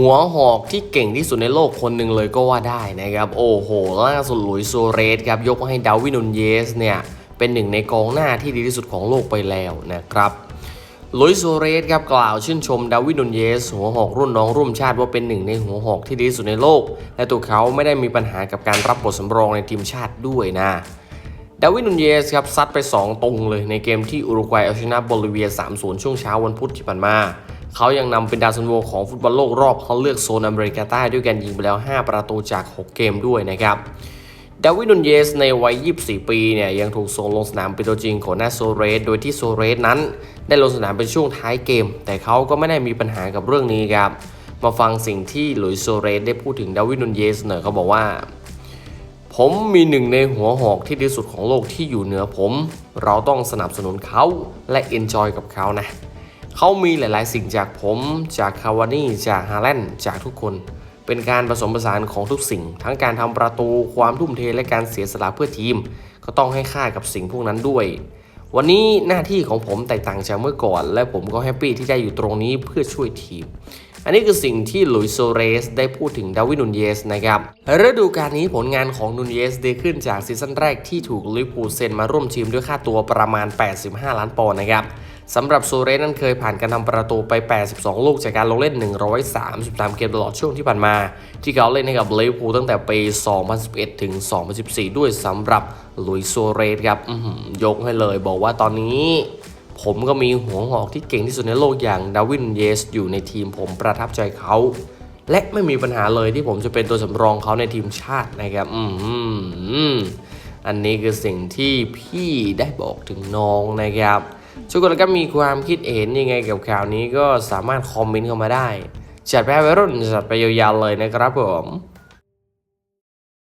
หัวหอกที่เก่งที่สุดในโลกคนหนึ่งเลยก็ว่าได้นะครับ โอ้โหล่าสุดหลุยส์โซเรสครับ ยกให้ดาวินนูนเยสเนี่ยเป็นหนึ่งในกองหน้าที่ดีที่สุดของโลกไปแล้วนะครับลุยส์โซเรสครับกล่าวชื่นชมดาวินนูนเยส หัวหอกรุ่นน้องร่วมชาติว่าเป็นหนึ่งในหัวหอกที่ดีที่สุดในโลก และตัวเขาไม่ได้มีปัญหากับการรับบทสำรองในทีมชาติด้วยนะดาวินนูนเยสครับซัดไป 2 ตรงเลยในเกมที่อุรุกวัยเอาชนะโบลิเวีย 3-0 ช่วงเช้าวันพุธที่ผ่านมา เขายังนำเป็นดาวซันโวของฟุตบอลโลกรอบเขาเลือกโซนอเมริกาใต้ด้วยการยิงไปแล้ว 5 ประตูจาก 6 เกมด้วยนะครับดาวินนูนเยสในวัย 24 ปีเนี่ยยังถูกส่งลงสนามเป็นตัวจริงของนาโซเรส โดยที่โซเรสนั้น ได้ลงสนามเป็นช่วงท้ายเกม แต่เขาก็ไม่ได้มีปัญหากับเรื่องนี้ครับ มาฟังสิ่งที่หลุยสโซเรสได้พูดถึงดาวินนูนเยสหน่อยเขาบอกว่า ผมมีหนึ่งในหัวหอกที่ดีสุดของโลกที่อยู่เหนือผม เราต้องสนับสนุนเขาและเอนจอยกับเขานะ เขามีหลาย ๆ สิ่งจากผม จากคาวานี่ จากฮาแลนด์จากทุกคน เป็นการผสมผสานของทุกสิ่ง ทั้งการทำประตู ความทุ่มเท และการเสียสละเพื่อทีม ก็ต้องให้ค่ากับสิ่งพวกนั้นด้วย วันนี้หน้าที่ของผมแตกต่างจากเมื่อก่อน และผมก็แฮปปี้ที่ได้อยู่ตรงนี้เพื่อช่วยทีมอันนี้คือสิ่งที่หลุยส์โซเรสได้พูดถึงดาวินนูนเยสนะครับฤดูกาลนี้ผลงานของนูนเยสดีขึ้นจากซีซั่นแรกที่ถูกลิเวอร์พูลเซ็นมาร่วมทีมด้วยค่าตัวประมาณ 85 ล้านปอนด์นะครับ สำหรับโซเรสนั้นเคยผ่านการทำประตูไป 82 ลูกจากการลงเล่น 133 เกมตลอดช่วงที่ผ่านมา ที่เขาเล่นให้กับลิเวอร์พูลตั้งแต่ปี 2011 ถึง 2014 ด้วยสำหรับลุยส์โซเรสครับยกให้เลยบอกว่าตอนนี้ ผมก็มีหัวหอกที่เก่งที่สุดในโลกอย่างดาวินเยส อยู่ในทีมผมประทับใจเขา และไม่มีปัญหาเลยที่ผมจะเป็นตัวสำรองเขาในทีมชาตินะครับอืมอันนี้คือสิ่งที่พี่ได้บอกถึงน้องนะครับ ทุกคนก็มีความคิดเห็นยังไงกับข่าวนี้ก็สามารถคอมเมนต์เข้ามาได้จัดไปไวัยรุ่นจัดไปยาวๆเลยนะครับผม